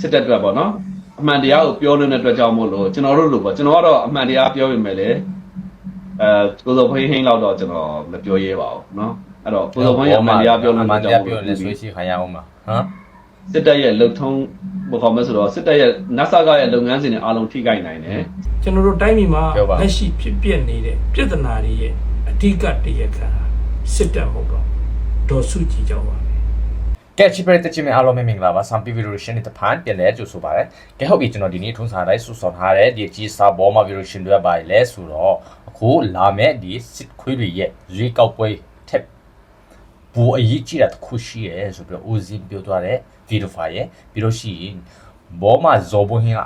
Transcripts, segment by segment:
စစ်တပ်အတွက်ပေါ့နော်အမှန်တရားကိုပြောနေတဲ့အတွက်ကြောင့်မို့လို့ကျွန်တော်တို့လို့ပေါ့ကျွန်တော်ကတော့အမှန်တရားပြောရင်ပဲလေအဲကိုစောဖိဟင်းလောက်တော့ကျွန်တော်မပြောရဲပါဘူးနော်အဲ့တော့ကိုစောဖိဟင်းအမှန်တရားပြောနေအမှတဲ့န်ကြောတရားင့်ပြောမို့ရင်လို့လည်းဆွေးရှိခံရအောင်ပါဟမ်စစ်တပ်ရဲ့လုံထုံးဘယ်ခေါ်မလဲဆိုတော့စစ်တပ်ရဲ့နတ်ဆာကရဲ့လုပ်ငန်းစဉ်တွေအားလုံးထိခိုက်နိုင်တယ်ကျွန်တော်တို့တိုင်းပြည်မှာပြောပါလက်ရှိဖြစ်ပျက်နေတဲ့ပြဿနာတွေရဲ့အဓိကတရားခံဟာစစ်တပ်မဟုတ်တော့ဒေါ်စုကြည်ကြောင့်ပါပဲ ကဲချစ်ပရိသတ်ချင်းများအားလုံးပဲမင်္ဂလာပါဆမ်ပီဗီဒီယိုရှင်တစ်ဖန်ပြန်လဲကြိုဆိုပါရစေကဲဟုတ်ပြီကျွန်တော်ဒီနေ့ထုံးစားတိုင်းစူဆော်ထားတဲ့ဒီကြီးစာဘောမှာဗီဒီယိုရှင်တွေပါလဲဆိုတော့အခုလာမဲ့ဒီစစ်ခွေးတွေရဲ့ရွေးကောက်ပွဲထက်ဘူအရေးကြီးတာတစ်ခုရှိရဲဆိုပြီးတော့ဦးစီးပြောသွားတဲ့ဗီဒီယိုဖိုင်ရဲ့ပြီးလို့ရှိရင်ဘောမှာဇော်ဘွန်းဟင်းက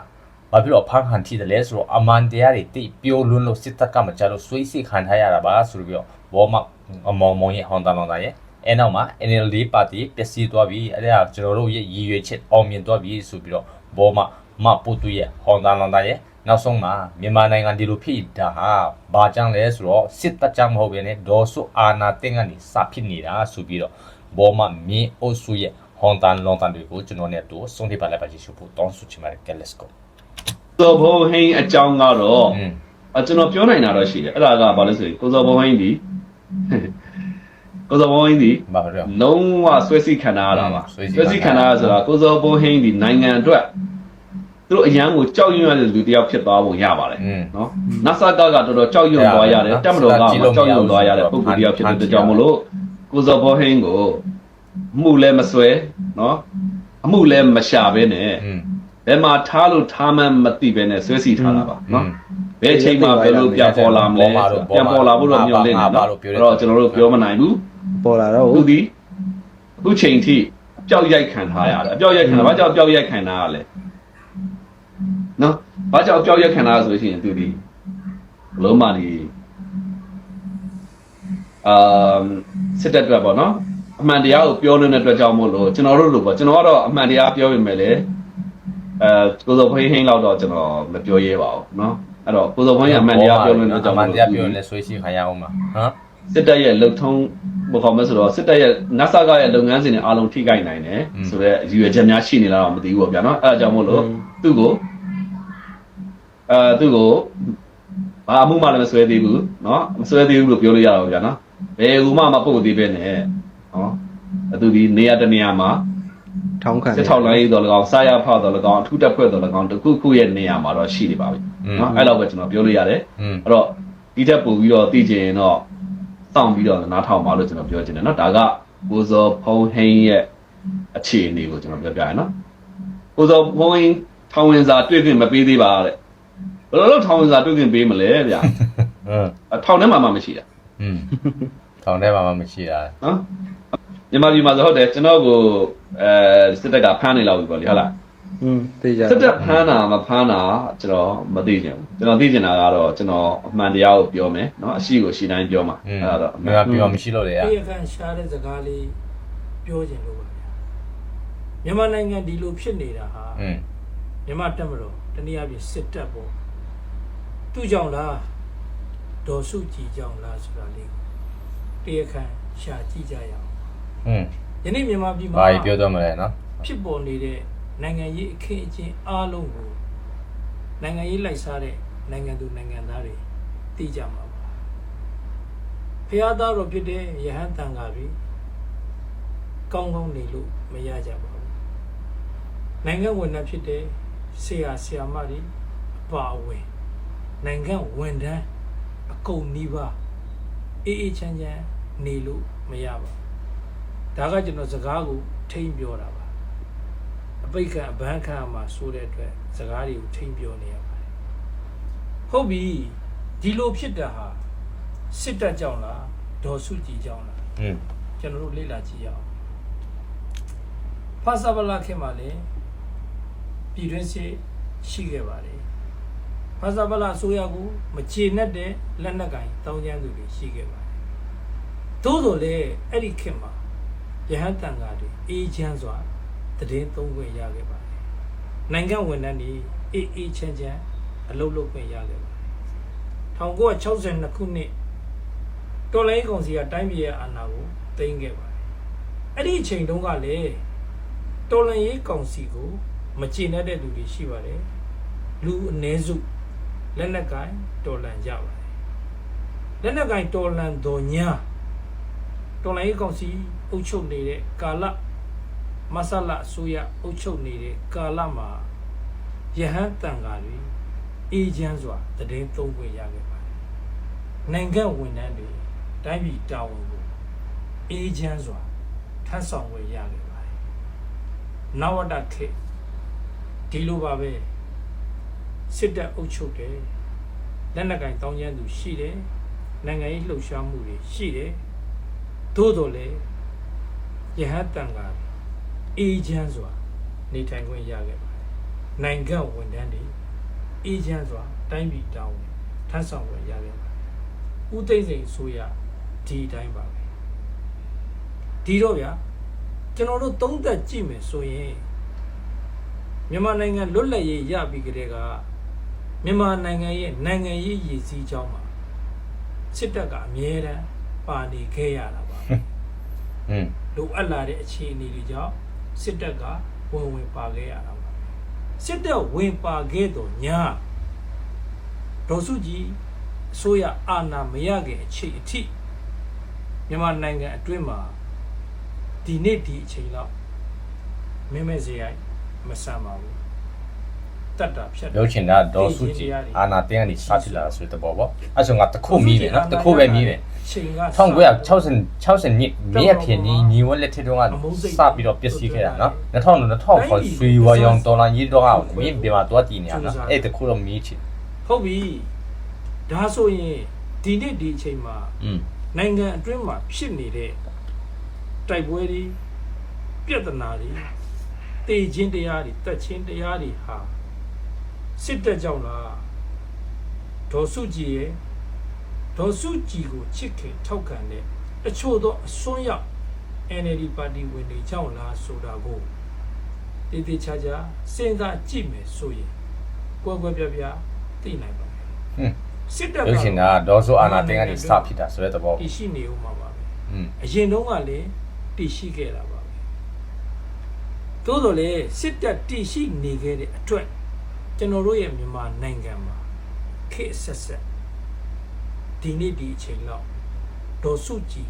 ဘာဖြစ်လို့ဖန်ခံထိတယ်လဲဆိုတော့အမန်တရားတွေတိတ်ပြိုလွန်းလို့စစ်တပ်ကမကြလို့ဆွေးစိတ်ခံထားရတာပါဆိုပြီးတော့ဘောမှာအမောင်မောင်ရဲ့ဟွန်တန်လောင်တာရဲ့ အဲနောက်မှာ NLD ပါတီပျက်စီးသွားပြီအဲ့ဒါကျွန်တော်တို့ရဲ့ရည်ရွယ်ချက်အောင်မြင်သွားပြီဆိုပြီးတော့ဘောမှာမပုတ်တူရဲ့ဟောင်းတန်လောင်တာရဲ့နောက်ဆုံးမှာမြန်မာနိုင်ငံဒီလိုဖြစ်တာဟာဘာကြောင့်လဲဆိုတော့စစ်တပ်ကြောင့်မဟုတ်ဘဲနဲ့ဒေါ်စုအာနာတင်ကနေစဖြစ်နေတာဆိုပြီးတော့ဘောမှာမင်းအုပ်စုရဲ့ဟောင်းတန်လောင်တန်တွေကိုကျွန်တော်နဲ့တို့ဆုံးဖြတ်ပါလိုက်ပါကြည့်ရှုဖို့တောင်းဆိုချင်ပါတယ် get let's go ကိုစောဘုံဟင်းအကြောင်းကတော့อืมအကျွန်တော်ပြောနိုင်တာတော့ရှိတယ်အဲ့ဒါကဘာလဲဆိုရင်ကိုစောဘုံဟင်းဒီ ကိုစောဘုံဟင်းဒီ ဘာလို့လဲ လုံးဝဆွဲစိခံထားရတာပါ อืมဆွဲစိ ဆွဲစိခံထားရဆိုတာကိုစောဘုံဟင်းဒီနိုင်ငံအတွက်သူတို့အရန်ကိုကြောက်ရွံ့ရတဲ့လူတစ်ယောက်ဖြစ်သွားပုံရပါတယ် อืม နော်နတ်ဆာကကတော်တော်ကြောက်ရွံ့သွားရတယ် ဟုတ် တက်မတော်က ကြည့်လို့ မကြောက်ရွံ့သွားရတဲ့ မရဘူး ပုံကူတစ်ယောက်ဖြစ်တဲ့အတွက် ဖန်တီး ကြောင့်မလို့ကိုစောဘောဟင်းကိုမှုလည်းမဆွဲနော်အမှုလည်းမရှာဘဲနဲ့ อืม ဘယ်မှာထားလို့ထားမှန်းမသိဘဲနဲ့ဆွဲစီထားတာပါနော် อืม ဘယ်အချိန်မှာဘယ်လိုပြန်ပေါ်လာမလဲ ဘောမှာတော့ ပြန်ပေါ်လာဖို့တော့မျှော်လင့်နေ ဘာ နော် လို့ပြောလဲ အဲ့တော့ကျွန်တော်တို့ပြောမနိုင်ဘူး ပေါ်လာတော့ သူဒီအခုချိန်ထိအပြောက်ရိုက်ခံထားရတယ်အပြောက်ရိုက်ခံတာဘာကြောင့်အပြောက်ရိုက်ခံတာရလဲနော်ဘာကြောင့်အပြောက်ရိုက်ခံတာဆိုလို့ရှိရင်သူဒီဘလုံးမဒီအမ်စစ်တပ်အတွက်ပေါ့နော်အမှန်တရားကိုပြောနေတဲ့အတွက်ကြောင့်မို့လို့ကျွန်တော်တို့လို့ပေါ့ကျွန်တော်ကတော့အမှန်တရားပြောရင်ပဲလေအဲကိုစောဖိဟင်းလောက်တော့ကျွန်တော်မပြောရဲပါဘူးเนาะအဲ့တော့ကိုစောဖိဟင်းကအမှန်တရားပြောနေတဲ့အတွက်ကြောင့် အမှ မို့ န် လို့ တရားပြောရင်လည်းဆွေးရှိခံရအောင်ပါဟမ် စစ်တပ်ရဲ့လုံထုံး ဘယ်ခေါ်မလဲဆိုတော့စစ်တပ်ရဲ့ NASA ကရဲ့လုပ်ငန်းစဉ်တွေအားလုံးထိခိုက်နိုင်တယ်ဆိုတော့ရည်ရွယ်ချက်များရှိနေလားတော့မသိဘူးပေါ့ဗျာနော်အဲအကြောင်းမို့လို့သူ့ကိုအဲသူ့ကိုဘာအမှုမှလည်းမဆွဲသေးဘူးနော်မဆွဲသေးဘူးလို့ပြောလို့ရတာပေါ့ဗျာနော်ဘယ်ကူမှမပုတ်သေးပဲနဲ့နော်အတူဒီနေရာတနေရာမှာထောင်းခံစစ်ထောက်လိုင်းတော်လကောင်စာရဖောက်တော်လကောင်အထူးတက်ဖွဲ့တော်လကောင်တခုခုရဲ့နေရာမှာတော့ရှိနေပါပြီနော်အဲ့လောက်ပဲကျွန်တော်ပြောလို့ရတယ်အဲ့တော့ဒီတက်ပို့ပြီးတော့သိချင်ရင်တော့ စောင့်ပြီးတော့နားထောင်ပါလို့ကျွန်တော်ပြောချင်တယ်နော်ဒါကပူဇော်ဖုံးဟင်းရဲ့အခြေအနေကိုကျွန်တော်ပြောပြရနော်ပူဇော်ဖုံးဟင်းထောင်ဝင်စာတွေ့ခင်မပေးသေးပါတဲ့ဘယ်လိုလုပ်ထောင်ဝင်စာတွေ့ခင်ပေးမလဲဗျာအထောင်ထဲမှာမှမရှိတာอืมထောင်ထဲမှာမှမရှိတာနော်မြန်မာပြည်မှာဆိုဟုတ်တယ်ကျွန်တော်ကိုအဲစစ်တပ်ကဖမ်းနေလောက်ပြီပေါ့လေဟုတ်လား อืมသိကြ စစ်တပ်ဖမ်းတာမဖမ်းတာကျွန်တော်မသိချင်ဘူးကျွန်တော်သိချင်တာကတော့ကျွန်တော်အမှန်တရားကိုပြောမယ်เนาะအရှိကိုရှိတိုင်းပြောမှာ อืม အဲ့ဒါတော့အမှ မ န် င်းကပြောမရှိလို့လေရ တရားခံရှားတဲ့စကားလေးပြောခြင်းလို့ပါဗျာမြန်မာနိုင်ငံဒီလိုဖြစ်နေတာဟာ อืม မြန်မာတက်မလို့တနည်းအားဖြင့်စစ်တပ်ပေါ့သူ့ကြောင့်လားဒေါ်စုကြည်ကြောင့်လားဆိုတာလေးတရားခံရှာကြည့်ကြရအောင် อืม ယနေ့မြန်မာပြည်မှာ ဘာကြီးပြောတော့မလဲနော် ဖြစ်ပေါ်နေတဲ့ နိုင်ငံရေးအခင်းအကျင်းအားလုံးကိုနိုင်ငံရေးလိုက်စားတဲ့နိုင်ငံသူနိုင်ငံသားတွေသိကြမှာပါဖျားသားတော်ဖြစ်တဲ့ယဟန်တန်ဃာတွေကောင်းကောင်းနေလို့မရကြပါဘူးနိုင်ငံဝန်ထမ်းဖြစ်တဲ့ဆရာဆရာမတွေအပါအဝင်နိုင်ငံဝန်ထမ်းအကုန်နီးပါးအေးအေးချမ်းချမ်းနေလို့မရပါဘူးဒါကကျွန်တော်စကားကိုထိမ့်ပြောတာပါအ ပိတ်ခံအဘန်းခံမှာဆိုတဲ့အတွက်စကားတွေကိုထိမ့်ပြောနေရပါတယ်ဟုတ်ပြီဒီလိုဖြစ်တာဟာစစ်တပ်ကြောင့်လားဒေါ်စုကြည်ကြောင့်လားอืมကျွန်တော်တို့လေ့လာကြည့်ရအောင်ဖာစာဗလာခင်မှာလည်းပြည်တွင်းစစ်ရှိခဲ့ပါတယ်ဖာစာဗလာအစိုးရကိုမချေနဲ့တဲ့လက်နက်ကင်တောင်းကျမ်းသူတွေရှိခဲ့ပါတယ်သို့တော်လည်းအဲ့ဒီခင်မှာယဟန်တန်ဃာတွေအေးချမ်းစွာ တည်င်းသုံးခွင့်ရခဲ့ပါတယ်နိုင်ငံဝန်ထမ်းတွေအေးအေးချမ်းချမ်းအလုပ်လုပ်ခွင့်ရခဲ့ပါတယ်1962ခုနှစ်တော်လိုင်းကောင်စီကတိုင်းပြည်ရဲ့အာဏာကိုသိမ်းခဲ့ပါတယ်။အဲ့ဒီအချိန်တုန်းကလေတော်လိုင်းရေးကောင်စီကိုမကျေနပ်တဲ့လူတွေရှိပါတယ်လူအ ਨੇ စုလက်နက်ကင်တော်လန်ကြပါတယ်လက်နက်ကင်တော်လန်တော်ညာတော်လန်ရေးကောင်စီအုပ်ချုပ်နေတဲ့ကာလ မဆလအစိုးရအုပ်ချုပ်နေတဲ့ကာလမှာယဟန်တန်ဃာတွေအေဂျင့်စွာတည်င်းသုံးခွင့်ရခဲ့ပါတယ်နိုင်ငံဝန်ထမ်းတွေတိုင်းပြည်တာဝန်ကိုအေဂျင့်စွာထမ်းဆောင်ခွင့်ရခဲ့ပါတယ်နဝတခေတ်ဒီလိုပါပဲစစ်တပ်အုပ်ချုပ်တယ်လက်နက်ကင်တောင်းကျမ်းသူရှိတယ်နိုင်ငံရေးလှုပ်ရှားမှုတွေရှိတယ်သို့တော်လည်းယဟန်တန်ဃာတွေ အေဂျင့်စွာနေထိုင်ခွင့်ရခဲ့ပါတယ်နိုင်ငံဝန်ထမ်းတွေအေဂျင့်စွာတိုင်းပြည်တာဝန်ထမ်းဆောင်ခွင့်ရခဲ့ပါတယ်ဦးသိန်းစိန်ဆိုရဒီအတိုင်းပါပဲဒီတော့ဗျာကျွန်တော်တို့သုံးသက်ကြည့်မယ်ဆိုရင်မြန်မာနိုင်ငံလွတ်လပ်ရေးရပြီးကြတဲ့ကမြန်မာနိုင်ငံရဲ့နိုင်ငံရေးရည်စည်းကြောင်းမှာစစ်တပ်ကအမြဲတမ်းပါနေခဲ့ရတာပါပဲอืมလိုအပ်လာတဲ့အခြေအနေတွေကြောင့် စစ်တပ်ကဝင်ဝင်ပါခဲ့ရတာပါစစ်တပ်ဝင်ပါခဲ့တော့ညာဒေါ်စုကြည်အစိုးရအာဏာမရခင်အချိန်အထိမြန်မာနိုင်ငံအတွင်းမှာဒီနေ့ဒီအချိန်လောက်မင်းမဲ့စရိုက်မဆန်ပါဘူး တတ်တာဖြတ်တာပြောချင်တာဒေါ်စုကြည်အာနာတင်းကနေစဖြစ်လာဆိုတဲ့ဘောပေါ့အဲ့ဆိုငါတခုမီးတယ်နော်တခုပဲမီးတယ်ချိန်က1960 60နှစ်မြည့်ဖြစ်နေညီဝက်လက်ထက်တုန်းကစပြီးတော့ပျက်စီးခဲ့တာနော်2000 2000ခေါ်ဆွေဝါရောင်ဒေါ်လာကြီးတော့အောင်မြင့်ပြမှာတော့တည်နေရနော်အဲ့တခုတော့မီးချစ်ဟုတ်ပြီဒါဆိုရင်ဒီနေ့ဒီအချိန်မှာอืมနိုင်ငံအတွင်းမှာဖြစ်နေတဲ့တိုက်ပွဲတွေပြဿနာတွေတေခြင်းတရားတွေတက်ခြင်းတရားတွေဟာ စစ်တပ်ကြောင့်လားဒေါ်စုကြည်ရဲ့ဒေါ်စုကြည်ကိုချစ်ခင်ထောက်ခံတဲ့တချို့သောအစွန်းရောက် NLD ပါတီဝင်တွေကြောင့်လားဆိုတာကိုတည်တည်ချာချာစဉ်းစားကြည့်မယ်ဆိုရင်ကွယ်ကွယ်ပြားပြားသိနိုင်ပါမယ်ဟွန်းစစ်တပ်ကပြောချင်တာဒေါ်စုအာနာတင်းကနေစဖြစ်တာဆိုတဲ့သဘောတည်ရှိနေဦးမှာပါပဲอืมအရင်တုန်းကလည်းတည်ရှိခဲ့တာပါပဲသို့တော်လည်းစစ်တပ်တည်ရှိနေခဲ့တဲ့အတွက် ကျွန်တော်တို့ရဲ့မြန်မာနိုင်ငံမှာခေတ်ဆက်ဆက်ဒီနေ့ဒီအချိန်လောက်ဒေါ်စုကြည်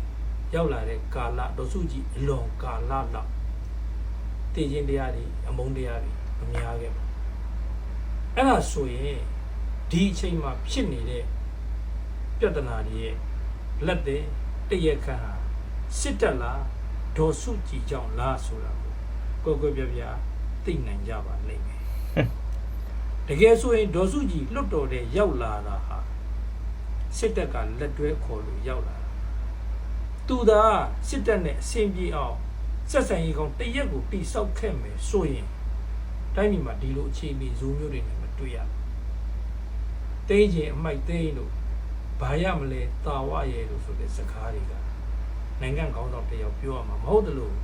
ရောက်လာတဲ့ကာလဒေါ်စုကြည်အလွန်ကာလလောက်တည်ခြင်းတရားတွေအမုန်းတရားတွေမများခဲ့ပါဘူးအဲ့ဒါဆိုရင်ဒီအချိန်မှာဖြစ်နေတဲ့ပြဿနာတွေရဲ့လက်တဲ့တရက်ခန့်ဟာစစ်တပ်လားဒေါ်စုကြည်ကြောင့်လားဆိုတာကိုကိုကိုပြပြသိနိုင်ကြပါလိမ့်မယ် တကယ်ဆိုရင်ဒေါ်စုကြည်လွတ်တော်တဲ့ရောက်လာတာဟာစစ်တပ်ကလက်တွဲခေါ်လို့ရောက်လာတာသူသာစစ်တပ်နဲ့အဆင်ပြေအောင်ဆက်ဆံရေးကောင်တရက်ကိုတိဆောက်ခဲ့မယ်ဆိုရင်တိုင်းပြည်မှာဒီလိုအခြေအနေဇိုးမျိုးတွေနဲ့မတွေ့ရဘူးတိတ်ချင်းအမိုက်သိမ်းလို့ဘာရမလဲတာဝရဲလို့ဆိုတဲ့စကားတွေကနိုင်ငံကောင်းဆောင်တစ်ယောက်ပြောရမှာမဟုတ်တယ်လို့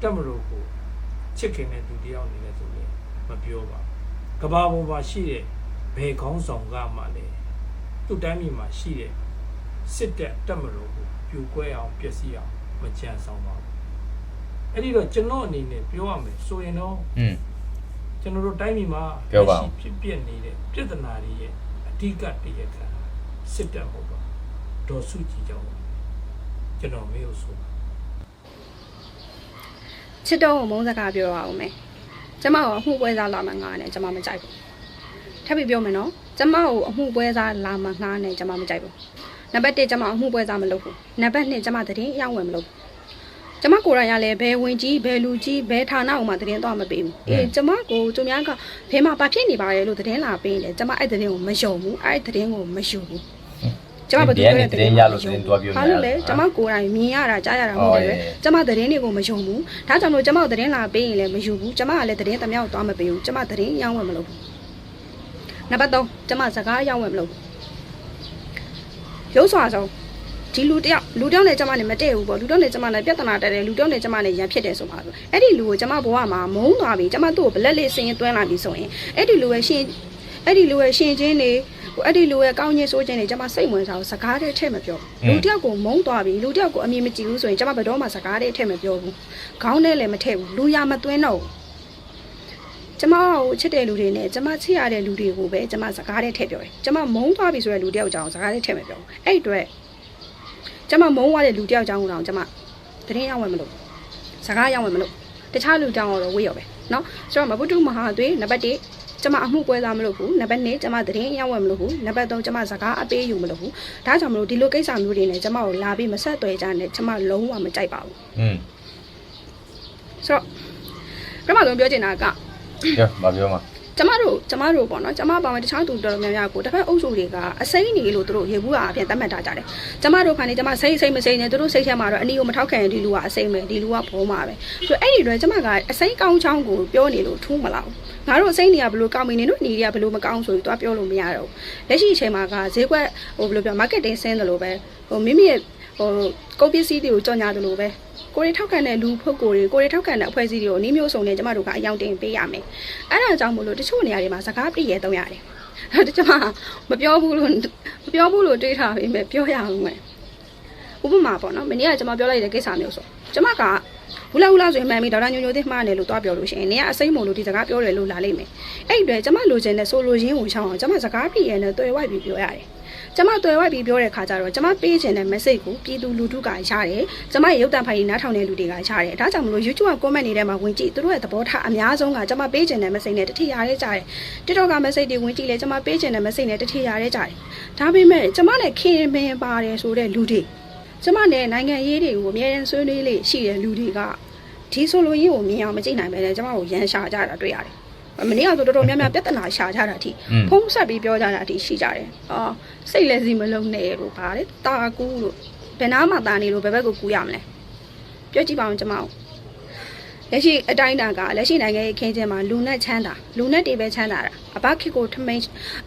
တက်မလို့ကိုချစ်ခင်တဲ့သူတစ်ယောက်အနေနဲ့ဆိုရင်မပြောပါဘူး ကဘာပေါ်မှာရှိတဲ့ဘယ်ကောင်းဆောင်ကမှလည်းသူ့တိုင်းပြည်မှာရှိတဲ့စစ်တပ်တက်မလို့ကိုပြိုကွဲအောင်ပျက်စီးအောင်မကြံဆောင်ပါဘူးအဲ့ဒီတော့ကျွန်တော်အနေနဲ့ပြောရမယ်ဆိုရင်တော့อืมကျွန်တော်တို့တိုင်းပြည်မှာပြောပါဦးလက်ရှိဖြစ်ပြနေတဲ့ပြဿနာတွေရဲ့အဓိကတရခံစစ်တပ်ဟုတ်ပါဒေါ်စုကြည်ကြောင့်ပါကျွန်တော်မေးလို့ဆိုပါချစ်တော့မုန်းစကားပြောရအောင်မယ် ကျမကိုအမှုပွဲစားလာမှငားနဲ့ကျမမကြိုက်ဘူးထပ်ပြီးပြောမယ်နော်ကျမကိုအမှုပွဲစားလာမှငားနဲ့ကျမမကြိုက်ဘူးနံပါတ်1ကျမအမှုပွဲစားမလုပ်ဘူးနံပါတ်2ကျမတရင်အရောက်ဝင်မလုပ်ဘူးကျမကိုယ်တိုင်ကလည်းဘယ်ဝင်ကြီးဘယ်လူကြီးဘယ်ဌာနအောင်မှတရင်တော့မပေးဘူးအေးကျမကိုကျုံများကဘယ်မှာဘာဖြစ်နေပါလဲလို့တရင်လာပေးရင်လေကျမအဲ့တရင်ကိုမယုံဘူးအဲ့တရင်ကိုမယူဘူး ကျမဘာလို့လဲတရင်ရလို့တရင်တော့ပြောနေတယ်ကျမကိုယ်တိုင်မြင်ရတာကြားရတာမဟုတ်တယ်ကျမတရင်တွေကိုမယုံဘူးဒါကြောင့်မို့ကျမကိုတရင်လာပေးရင်လည်းမယူဘူးကျမကလည်းတရင်တမြောက်သွားမပေးဘူးကျမတရင်ရောင်းဝယ်မလုပ်ဘူးနံပါတ်3ကျမစကားရောင်းဝယ်မလုပ်ဘူးရုပ်စွာဆုံးဒီလူတယောက်လူတယောက်နဲ့ကျမနဲ့မတည့်ဘူးပေါ့လူတယောက်နဲ့ကျမနဲ့ပြဿနာတက်တယ်လူတယောက်နဲ့ကျမနဲ့ရန်ဖြစ်တယ်ဆိုပါဆိုအဲ့ဒီလူကိုကျမဘဝမှာမုန်းသွားပြီကျမသူ့ကိုဘလက်လေးစင်းသွင်းလာပြီဆိုရင်အဲ့ဒီလူရဲ့ရှင်အဲ့ဒီလူရဲ့ရှင်ချင်း တွေအဲ့ဒီလူရဲ့ကောင်းချင်းစိုးချင်းတွေကျမစိတ်ဝင်စားဘူးစကားတည်းထည့်မပြောလူတယောက်ကိုမုန်းသွားပြီလူတယောက်ကိုအမြင်မကြည့်ဘူးဆိုရင်ကျမဘယ်တော့မှစကားတည်းထည့်မပြောဘူးခေါင်းထဲလည်းမထည့်ဘူးလူရမသွင်းတော့ဘူး ကျမကိုချစ်တဲ့လူတွေနဲ့ကျမချစ်ရတဲ့လူတွေကိုပဲကျမစကားနဲ့ထည့်ပြောတယ်ကျမမုန်းသွားပြီဆိုတဲ့လူတယောက်ကြောင့်စကားနဲ့ထည့်မပြောဘူးအဲ့အတွက်ကျမမုန်းသွားတဲ့လူတယောက်ကြောင့်တော့ကျမတရင်ရောက်ဝင်မလို့စကားရောက်ဝင်မလို့တခြားလူကြောင့်တော့ဝေးရောပဲเนาะဆိုတော့မပုတုမဟာသွေးနံပါတ်1 ကျမအမှုပွဲစားမလုပ်ဘူးနံပါတ်2ကျမတရင်ရောက်ဝင်မလို့ဘူးနံပါတ်3ကျမစကားအပေးယူမလို့ဘူးဒါကြောင့်မလို့ဒီလိုကိစ္စမျိုးတွေနဲ့ကျမကိုလာပြီးမဆက်သွဲကြနဲ့ကျမလုံးဝမကြိုက်ပါဘူးอืมဆိုတော့ပထမဆုံးပြောချင်တာကပြောမပြောမှာ ကျမတို့ကျမတို့ပေါ့နော်ကျမပါဝင်တခြားသူတော်တော်များများကိုတစ်ဖက်အုပ်စုတွေကအစိမ့်နေလို့သူတို့ရေဘူးအားအပြင်သတ်မှတ်ထားကြတယ်ကျမတို့ခါနေကျမစိမ့်စိမ့်မစိမ့်နေသူတို့စိတ်ထဲမှာတော့အနီကိုမထောက်ခံရင်ဒီလူကအစိမ့်ပဲဒီလူကဘောမှာပဲဆိုတော့အဲ့ဒီတော့ကျမကအစိမ့်ကောင်းချောင်းကိုပြောနေလို့ထူးမလားငါတို့အစိမ့်နေရဘလို့ကောင်းမင်းနေတို့နေရဘလို့မကောင်းဆိုပြီးသွားပြောလို့မရတော့ဘူးလက်ရှိအချိန်မှာကဈေးကွက်ဟိုဘယ်လိုပြော marketing ဆင်းတယ်လို့ပဲဟိုမိမိရဲ့ ဟိုကုန်ပစ္စည်းတွေကိုကြော်ညာတယ်လို့ပဲကိုရီထောက်ခံတဲ့လူဖုတ်ကိုတွေကိုရီထောက်ခံတဲ့အဖွဲ့အစည်းတွေကိုနှီးမျိုးစုံနဲ့ကျမတို့ကအယောင်တင်ပေးရမယ်အဲ့ဒါကြောင့်မို့လို့တချို့နေရာတွေမှာစကားပြည့်ရဲသုံးရတယ်အဲ့ဒါကျမမပြောဘူးလို့မပြောဘူးလို့တွေးထားပြီးမယ်ပြောရအောင်မယ်ဥပမာပေါ့နော်မနေ့ကကျမပြောလိုက်တဲ့ကိစ္စမျိုးဆိုကျမကဘူးလားဘူးလားဆိုရင်မှန်ပြီဒေါက်တာညိုညိုသိမှားတယ်လို့တွားပြောလို့ရှိရင်နေကအစိမ့်မို့လို့ဒီစကားပြောတယ်လို့လာလိမ့်မယ်အဲ့ဒီအတွက်ကျမလိုချင်တဲ့ဆိုလိုရင်းကိုချောင်းအောင်ကျမစကားပြည့်ရဲနဲ့တွေ့ဝိုက်ပြီးပြောရတယ် ကျမတွေ့ဝိုက်ပြီးပြောတဲ့ခါကျတော့ကျမပေးချင်တဲ့ message ကိုပြည်သူလူထုကရတယ်ကျမရဲ့ရုပ်တံဖိုင်နားထောင်တဲ့လူတွေကရတယ်ဒါကြောင့်မလို့ YouTube က comment နေတဲ့မှာဝင်ကြည့်သူတို့ရဲ့သဘောထားအများဆုံးကကျမပေးချင်တဲ့ message နဲ့တတိယရဲကြတယ် TikTok က message တွေဝင်ကြည့်လဲကျမပေးချင်တဲ့ message နဲ့တတိယရဲကြတယ်ဒါပေမဲ့ကျမနဲ့ခင်မင်ပါတယ်ဆိုတဲ့လူတွေကျမနဲ့နိုင်ငံရေးတွေကိုအများရန်ဆွေးနွေးလေးရှိတဲ့လူတွေကဒီဆိုလိုရင်းကိုမြင်အောင်မကြည့်နိုင်ပဲလေကျမကိုရန်ရှာကြတာတွေ့ရတယ် မနေ့ကဆိုတော်တော်များများပြဿနာရှာကြတာအထိอืมဖုံးဆက်ပြီးပြောကြတာအထိရှိကြတယ်။အော်စိတ်လည်းစီမလုံးနဲ့လို့ဗါလေတာကူးလို့ဘယ်နာမှတာနေလို့ဘယ်ဘက်ကိုကူးရမလဲ။ပြောကြည့်ပါဦးကျမတို့ လက်ရှိအတိုင်းအတာကလက်ရှိနိုင်ငံရေးခင်းချင်းမှာလူနဲ့ချမ်းသာလူနဲ့တေပဲချမ်းသာတာအဘခေတ်ကိုထမိန်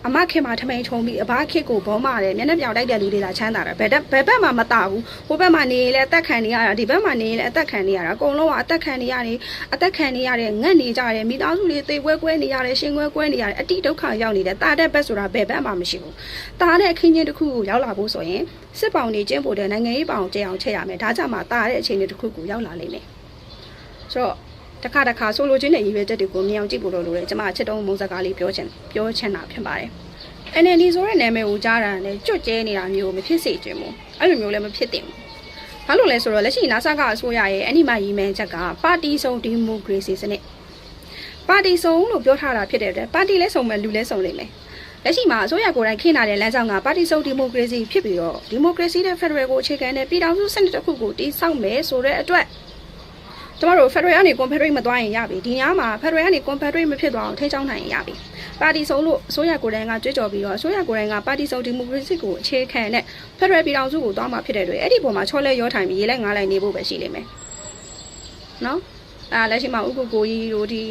အမခေတ်မှာထမိန်ထုံပြီးအဘခေတ်ကိုဘောမာတယ်မျက်နှာပြောင်တိုက်တဲ့လူတွေလာချမ်းသာတာဘယ်တက်ဘယ်ဘက်မှမတာဘူးဟိုဘက်မှာနေရင်လည်းအသက်ခံနေရတာဒီဘက်မှာနေရင်လည်းအသက်ခံနေရတာအကုန်လုံးကအသက်ခံနေရတယ်အသက်ခံနေရတယ်ငတ်နေကြတယ်မိသားစုတွေသေကွဲကွဲနေရတယ်ရှင်ကွဲကွဲနေရတယ်အတိဒုက္ခရောက်နေတယ်တာတဲ့ဘက်ဆိုတာဘယ်ဘက်မှမရှိဘူးတာတဲ့အခင်းချင်းတစ်ခုကိုရောက်လာဖို့ဆိုရင်စစ်ပောင်တွေကျင်းပို့တဲ့နိုင်ငံရေးပောင်ကျဲအောင်ချက်ရမယ်ဒါကြောင့်မှတာတဲ့အခြေအနေတစ်ခုကိုရောက်လာလိမ့်မယ် ဆိုတော့တစ်ခါတစ်ခါဆိုလိုချင်းတဲ့ရည်ရွယ်ချက်တွေကိုမြင်အောင်ကြည့်ဖို့လိုလို့လေကျွန်မအချစ်တုံးမုံစကားလေးပြောချင်ပြောချင်တာဖြစ်ပါတယ် NLD ဆိုတဲ့နာမည်ကိုကြားတာနဲ့ကြွတ်ကျဲနေတာမျိုးမဖြစ်စေချင်ဘူးအဲ့လိုမျိုးလည်းမဖြစ်သင့်ဘူးဘာလို့လဲဆိုတော့လက်ရှိ NASA ကအစိုးရရဲ့အနိမယီမဲချက်ကပါတီစုံဒီမိုကရေစီစနစ်ပါတီစုံလို့ပြောထားတာဖြစ်တဲ့အတွက်ပါတီလဲစုံမယ်လူလဲစုံလိမ့်မယ်လက်ရှိမှာအစိုးရကိုယ်တိုင်ခင်းလာတဲ့လမ်းကြောင်းကပါတီစုံဒီမိုကရေစီဖြစ်ပြီးတော့ဒီမိုကရေစီနဲ့ဖက်ဒရယ်ကိုအခြေခံတဲ့ပြည်ထောင်စုစနစ်တစ်ခုကိုတည်ဆောက်မယ်ဆိုတဲ့အတွက် ကျမတို့ဖက်ဒရယ်ကနေကွန်ဖက်ဒရိတ်မသွားရင်ရပြီဒီညမှာဖက်ဒရယ်ကနေကွန်ဖက်ဒရိတ်မဖြစ်သွားအောင်ထိန်းချောင်းနိုင်ရင်ရပြီပါတီစုံလို့အစိုးရကိုယ်တိုင်ကကြွေးကြော်ပြီးတော့အစိုးရကိုယ်တိုင်ကပါတီစုံဒီမိုကရေစီကိုအခြေခံတဲ့ဖက်ဒရယ်ပြည်ထောင်စုကိုသွားမှာဖြစ်တဲ့အတွက်အဲ့ဒီပုံမှာချောလဲရောထိုင်ပြီးရေးလဲငားလိုက်နေဖို့ပဲရှိလိမ့်မယ်နော် အာလက်ရှိမှာဥက္ကုကိုကြီးတို့ဒီ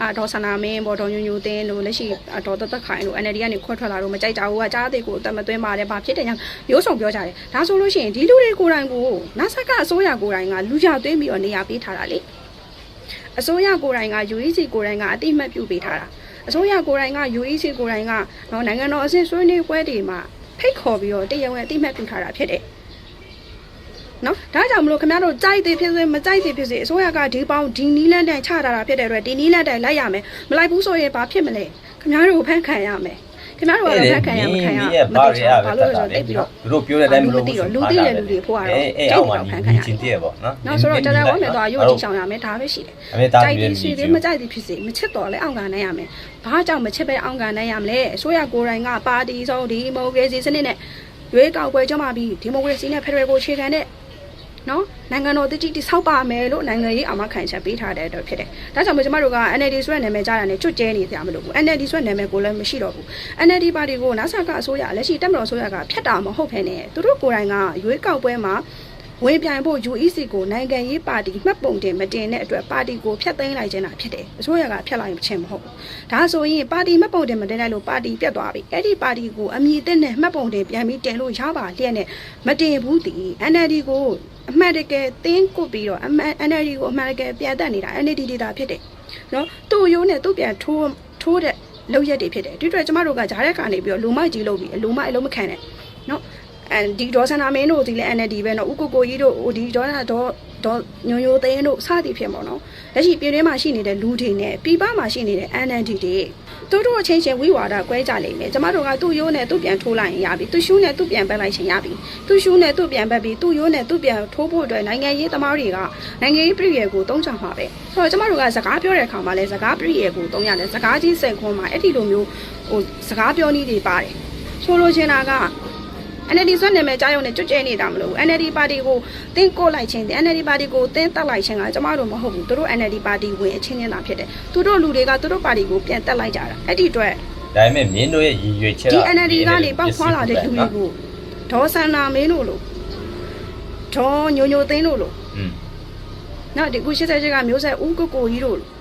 အာဒေါ်ဆန္နာမင်းပေါ်ဒေါ်ညိုညိုတင်းတို့လက်ရှိအာဒေါ်တသက်ခိုင်တို့ NLD ကနေခွတ်ထွက်လာတော့မကြိုက်ကြဘူးကကြားသေးကိုအသက်မသွင်းပါတယ်ဘာဖြစ်တယ်ညာမျိုးစုံပြောကြတယ်ဒါဆိုလို့ရှိရင်ဒီလူတွေကိုယ်တိုင်ကိုနာဆာကအစိုးရကိုယ်တိုင်ကလူကြသွင်းပြီးတော့နေရာပေးထားတာလေအစိုးရကိုယ်တိုင်က UEC ကိုယ်တိုင်ကအတိအမှတ်ပြုပေးထားတာအစိုးရကိုယ်တိုင်က UEC ကိုယ်တိုင်ကနော်နိုင်ငံတော်အဆင့်ဆွေးနွေးပွဲတွေမှာဖိတ်ခေါ်ပြီးတော့တရားဝင်အတိအမှတ်ပြုထားတာဖြစ်တယ် နော်ဒါကြောင့်မလို့ခင်ဗျားတို့ကြိုက်သေးဖြစ်စေမကြိုက်သေးဖြစ်စေအစိုးရကဒီပေါင်းဒီနီးလန်းတိုင်ချထားတာဖြစ်တဲ့အတွက်ဒီနီးလန်းတိုင်လိုက်ရမယ်မလိုက်ဘူးဆိုရင်ဘာဖြစ်မလဲခင်ဗျားတို့ဖန်ခံရမယ်ခင်ဗျားတို့ကတော့ဖန်ခံရမခံရရဲ့ဘာတွေရပဲဘာတလို့တ်လဲတာဆိုလေတော့တိတ်ပြီးတော့သူတို့ပြောတဲ့အတိုင်းမလုပ်ဘူးလူသိတယ်လူတွေဖို့ကတော့အဲအဲအောက်မှာညီချင်းတည်းပေါ့နော်နောက်ဆိုတော့တရဝမယ်သွားရုပ်ကြည့်ဆောင်ရမယ်ဒါပဲရှိတယ်အမေသားကြိုက်ပြီးသည်ရှိသည်မကြိုက်သည်ဖြစ်စေမချစ်တော်လဲအောင်ကန်နိုင်ရမယ်ဘာကြောင့်မချစ်ပဲအောင်ကန်နိုင်ရမလဲအစိုးရကိုယ်တိုင်ကပါတီဆုံးဒီမိုကရေစီစနစ်နဲ့ရွေးကောက်ပွဲကြမှာပြီးဒီမိုကရေစီနဲ့ဖက်ဒရယ်ကိုအခြေခံတဲ့ နော်နိုင်ငံတော်တတိတိဆောက်ပါမယ်လို့နိုင်ငံရေးအမခံချက်ပေးထားတဲ့အတွက်ဖြစ်တယ်။ဒါကြောင့်မို့ကျမတို့က NLD ဆိုတဲ့နာမည်ကြားတာနဲ့ကျွတ်ကျဲနေကြမလို့ဘူး NLD ဆိုတဲ့နာမည်ကိုလည်းမရှိတော့ဘူး NLD ပါတီကိုနာဆာကအစိုးရလက်ရှိတက်မတော်အစိုးရကဖျက်တာမဟုတ်ဖ ೇನೆ သူတို့ကိုယ်တိုင်ကရွေးကောက်ပွဲမှာ ဝင်ပြိုင်ဖို့ UEC ကိုနိုင်ငံရေးပါတီမှတ်ပုံတင်မတင်တဲ့အတွက်ပါတီကိုဖျက်သိမ်းလိုက်ခြင်းတာဖြစ်တယ်။အစိုးရကဖျက်လိုက်ခြင်းမဟုတ်ဘူး။ဒါဆိုရင်ပါတီမှတ်ပုံတင်မတင်လိုက်လို့ပါတီပြတ်သွားပြီ။အဲ့ဒီပါတီကိုအမည်အသစ်နဲ့မှတ်ပုံတင်ပြန်ပြီးတင်လို့ရပါလျက်နဲ့မတင်ဘူးတည် NLD ကိုအမှန်တကယ်တင်းကုတ်ပြီးတော့အမှန် NLD ကိုအမှန်တကယ်ပြန်တက်နေတာ NLD ဒေတာဖြစ်တယ်။နော်သူ့ရိုးနဲ့သူ့ပြန်ထိုးထိုးတဲ့လောက်ရက်တွေဖြစ်တယ်။ဒီအတွက်ကျမတို့ကဂျားရက်ကနေပြီးတော့လူမိုက်ကြီးလုပ်ပြီးအလူမိုက်အလုံးမခံနဲ့။နော်အန် ဒီဒေါ်ဆန္ဒမင်းတို့ဒီလည်း NLD ပဲနော်ဥကိုကိုကြီးတို့ဟိုဒီဒေါ်နာဒေါ်ဒေါ်ညိုညိုသိန်းတို့စသည်ဖြင့်ပေါ့နော်လက်ရှိပြည်တွင်းမှာရှိနေတဲ့လူတွေနဲ့ပြည်ပမှာရှိနေတဲ့ NLD တွေသူတို့အချင်းချင်းဝိဝါဒကွဲကြလိမ့်မယ်ကျမတို့ကသူ့ရိုးနဲ့သူ့ပြန်ထိုးလိုက်ရင်ရပြီသူ့ရှူးနဲ့သူ့ပြန်ပက်လိုက်ရင်ရပြီသူ့ရှူးနဲ့သူ့ပြန်ပက်ပြီးသူ့ရိုးနဲ့သူ့ပြန်ထိုးဖို့အတွက်နိုင်ငံရေးသမားတွေကနိုင်ငံရေးပြည်ရကိုတုံးချမှာပဲဆိုတော့ကျမတို့ကစကားပြောတဲ့အခါမှာလည်းစကားပြည်ရကိုတုံးရတယ်စကားကြီးစင်ခွန်းမှာအဲ့ဒီလိုမျိုးဟိုစကားပြောနည်းတွေပါတယ်ဆိုလိုချင်တာက NLD ဆွမ်းနာမည်ကြားရုံနဲ့ကြွကြဲနေတာမလို့ NLD ပါတီကိုတင်းကိုလိုက်ခြင်းတဲ့ NLD ပါတီကိုတင်းတက်လိုက်ခြင်းကကျမတို့မဟုတ်ဘူးသူတို့ NLD ပါတီဝင်အချင်းချင်းသာဖြစ်တယ်သူတို့လူတွေကသူတို့ပါတီကိုပြန်တက်လိုက်ကြတာအဲ့ဒီအတွက်ဒါပေမဲ့မင်းတို့ရဲ့ရည်ရွယ်ချက်ကဒီ NLD ကနေပောက်ဖွာလာတဲ့လူတွေကိုဒေါ်ဆန္နာမင်းတို့လို့ဒေါ်ညိုညိုသိန်းတို့လို့อืมနောက်ဒီခု80ချက်ကမျိုးဆက်ဦးကိုကိုကြီးတို့လို့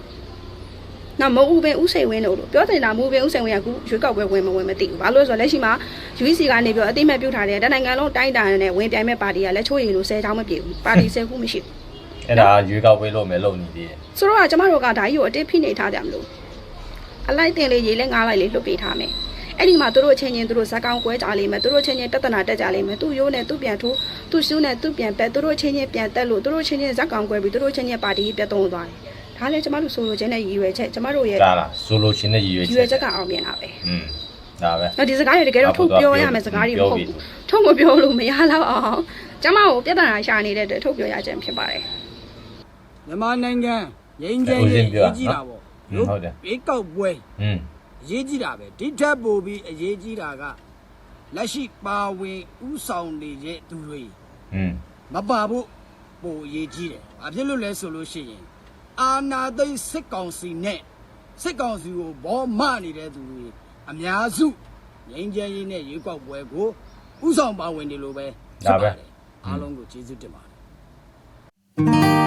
နောက်မအူပင်ဦးစိန်ဝင်းတို့လို့ပြောတင်တာမူပင်ဦးစိန်ဝင်းကအခုရွေးကောက်ပွဲဝင်မဝင်မသိဘူးဘာလို့လဲဆိုတော့လက်ရှိမှာ UEC ကနေပြီးတော့အတိအမဲ့ပြုတ်ထားတဲ့တနိုင်ငံလုံးတိုင်းတာနဲ့ဝင်ပြိုင်မဲ့ပါတီကလက်ချိုးရည်လို့10ချောင်းမပြည့်ဘူးပါတီ10ခုမရှိဘူးအဲ့ဒါရွေးကောက်ပွဲလုပ်မယ်လုပ်နေသေးတယ်ဆိုတော့ကကျမတို့ကဒါကြီးကိုအတင်းဖိနေထားကြမလို့အလိုက်တင်လေးရေးလဲငားလိုက်လေးလွတ်ပေးထားမယ်အဲ့ဒီမှာသူတို့အချင်းချင်းသူတို့ဇက်ကောင်ကွဲကြလိမ့်မယ်သူတို့အချင်းချင်းတက်တနာတက်ကြလိမ့်မယ်သူ့ရိုးနဲ့သူ့ပြန်ထိုးသူ့ရှူးနဲ့သူ့ပြန်ပက်သူတို့အချင်းချင်းပြန်တက်လို့သူတို့အချင်းချင်းဇက်ကောင်ကွဲပြီးသူတို့အချင်းချင်းပါတီပြတ်သုံးသွားတယ် ဒါလည်းကျမတို့ဆိုလိုချင်တဲ့ရည်ရွယ်ချက်ကျမတို့ရဲ့ ဒါလားဆိုလိုချင်တဲ့ရည်ရွယ် ရည် ချ ရွ က် ယ်ချက်ကအောင်မြင်တာပဲ อืมဒါပဲ တော့ဒီစကားတွေတကယ်တော့ထုတ်ပြောရမယ်စကားတွေမဟုတ်ဘူးထုတ်မပြောလို့မရတော့အောင်ကျမကိုပြဿနာရှာနေတဲ့အတွက်ထုတ်ပြောရခြင်းဖြစ်ပါတယ် မြန်မာနိုင်ငံငြိမ်းချမ်းရေးရေးကြည့်တာပေါ့ ဟုတ်တယ် ဘေးကောက်ပွဲ อืม ရေးကြည့်တာပဲဒီထက်ပိုပြီးအရေးကြီးတာကလက်ရှိပါဝင်ဥဆောင်နေတဲ့သူတွေ อืม မပါဖို့ပိုအရေးကြီးတယ်။ဘာဖြစ်လို့လဲဆိုလို့ရှိရင် အာနာသိန်းစစ်ကောင်စီနဲ့စစ်ကောင်စီကိုဘောမနေတဲ့သူတွေအများစုငြိမ်းချမ်းရေးနဲ့ရေကောက်ပွဲကိုဥဆောင်ပါဝင်တယ်လို့ပဲဒါပဲအားလုံးကိုကျေးဇူးတင်ပါတယ်